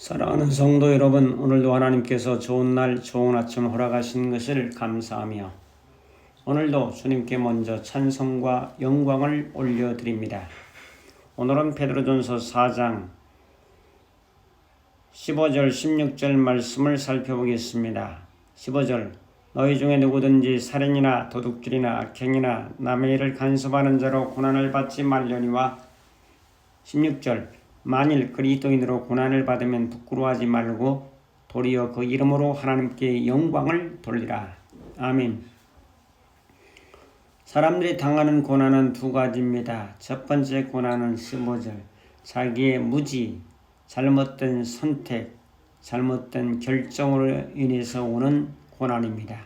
사랑하는 성도 여러분, 오늘도 하나님께서 좋은 날, 좋은 아침 허락하신 것을 감사하며 오늘도 주님께 먼저 찬송과 영광을 올려드립니다. 오늘은 베드로전서 4장 15절, 16절 말씀을 살펴보겠습니다. 15절 너희 중에 누구든지 살인이나 도둑질이나 악행이나 남의 일을 간섭하는 자로 고난을 받지 말려니와 16절 만일 그리스도인으로 고난을 받으면 부끄러워하지 말고 도리어 그 이름으로 하나님께 영광을 돌리라. 아멘. 사람들이 당하는 고난은 두 가지입니다. 첫 번째 고난은 15절. 자기의 무지, 잘못된 선택, 잘못된 결정으로 인해서 오는 고난입니다.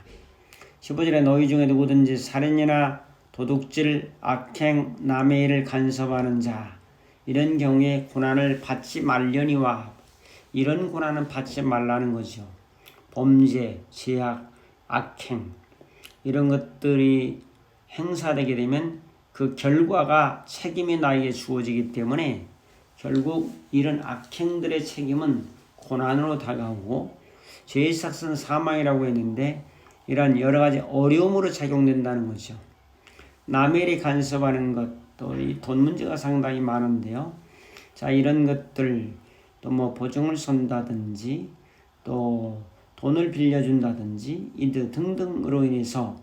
15절에 너희 중에 누구든지 살인이나 도둑질, 악행, 남의 일을 간섭하는 자, 이런 경우에 고난을 받지 말려니와 이런 고난은 받지 말라는 거죠. 범죄, 죄악, 악행 이런 것들이 행사되게 되면 그 결과가 책임이 나에게 주어지기 때문에 결국 이런 악행들의 책임은 고난으로 다가오고 죄의 삭은 사망이라고 했는데 이러한 여러 가지 어려움으로 작용된다는 거죠. 일이 간섭하는 것, 또 이 돈 문제가 상당히 많은데요. 자, 이런 것들 또 뭐 보증을 선다든지 또 돈을 빌려준다든지 이들 등등으로 인해서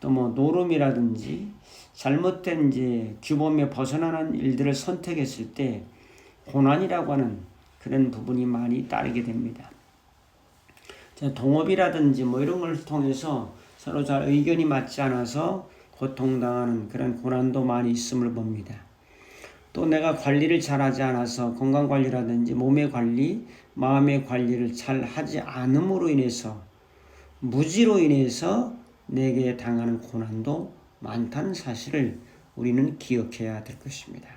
또 뭐 노름이라든지 잘못된 이제 규범에 벗어나는 일들을 선택했을 때 고난이라고 하는 그런 부분이 많이 따르게 됩니다. 자, 동업이라든지 뭐 이런 걸 통해서 서로 잘 의견이 맞지 않아서 고통당하는 그런 고난도 많이 있음을 봅니다. 또 내가 관리를 잘하지 않아서 건강 관리라든지 몸의 관리, 마음의 관리를 잘 하지 않음으로 인해서 무지로 인해서 내게 당하는 고난도 많다는 사실을 우리는 기억해야 될 것입니다.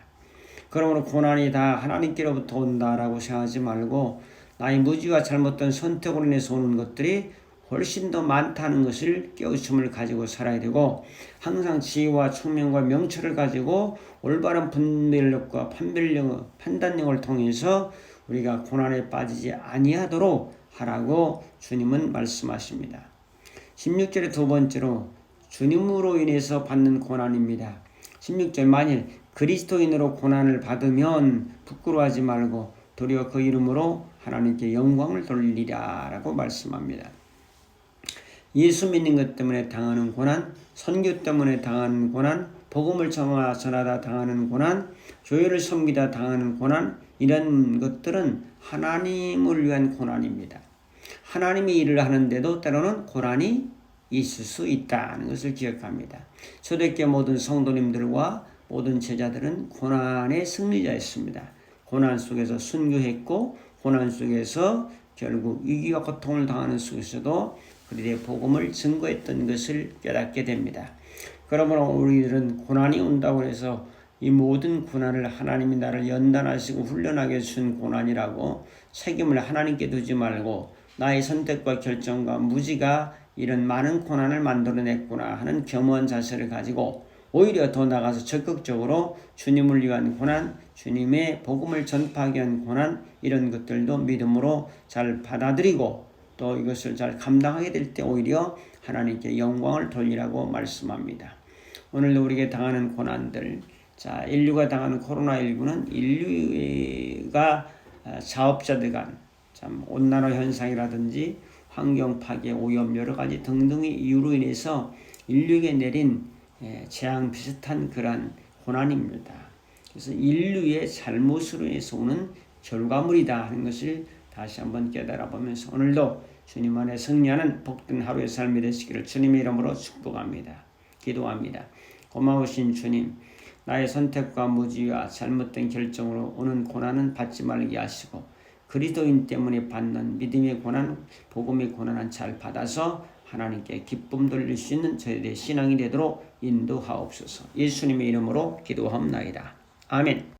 그러므로 고난이 다 하나님께로부터 온다라고 생각하지 말고 나의 무지와 잘못된 선택으로 인해서 오는 것들이 훨씬 더 많다는 것을 깨우침을 가지고 살아야 되고 항상 지혜와 청명과 명철을 가지고 올바른 분별력과 판별력, 판단력을 통해서 우리가 고난에 빠지지 아니하도록 하라고 주님은 말씀하십니다. 16절의 두 번째로 주님으로 인해서 받는 고난입니다. 16절 만일 그리스도인으로 고난을 받으면 부끄러워하지 말고 도리어 그 이름으로 하나님께 영광을 돌리라라고 말씀합니다. 예수 믿는 것 때문에 당하는 고난, 선교 때문에 당하는 고난, 복음을 전하다 당하는 고난, 교회를 섬기다 당하는 고난, 이런 것들은 하나님을 위한 고난입니다. 하나님이 일을 하는데도 때로는 고난이 있을 수 있다는 것을 기억합니다. 초대교 모든 성도님들과 모든 제자들은 고난의 승리자였습니다. 고난 속에서 순교했고 고난 속에서 결국 위기와 고통을 당하는 속에서도 그들의 복음을 증거했던 것을 깨닫게 됩니다. 그러므로 우리들은 고난이 온다고 해서 이 모든 고난을 하나님이 나를 연단하시고 훈련하게 준 고난이라고 책임을 하나님께 두지 말고 나의 선택과 결정과 무지가 이런 많은 고난을 만들어냈구나 하는 겸허한 자세를 가지고 오히려 더 나가서 적극적으로 주님을 위한 고난, 주님의 복음을 전파하기 위한 고난 이런 것들도 믿음으로 잘 받아들이고 또 이것을 잘 감당하게 될 때 오히려 하나님께 영광을 돌리라고 말씀합니다. 오늘도 우리에게 당하는 고난들, 자 인류가 당하는 코로나19는 인류가 자업자들 간 참 온난화 현상이라든지 환경 파괴, 오염 여러 가지 등등의 이유로 인해서 인류에게 내린 재앙 비슷한 그러한 고난입니다. 그래서 인류의 잘못으로 인해서 오는 결과물이다 하는 것을 다시 한번 깨달아 보면서 오늘도 주님 안에 승리하는 복된 하루의 삶이 되시기를 주님의 이름으로 축복합니다. 기도합니다. 고마우신 주님, 나의 선택과 무지와 잘못된 결정으로 오는 고난은 받지 말게 하시고 그리스도인 때문에 받는 믿음의 고난, 복음의 고난은 잘 받아서 하나님께 기쁨 돌릴 수 있는 저희들의 신앙이 되도록 인도하옵소서. 예수님의 이름으로 기도합나이다. 아멘.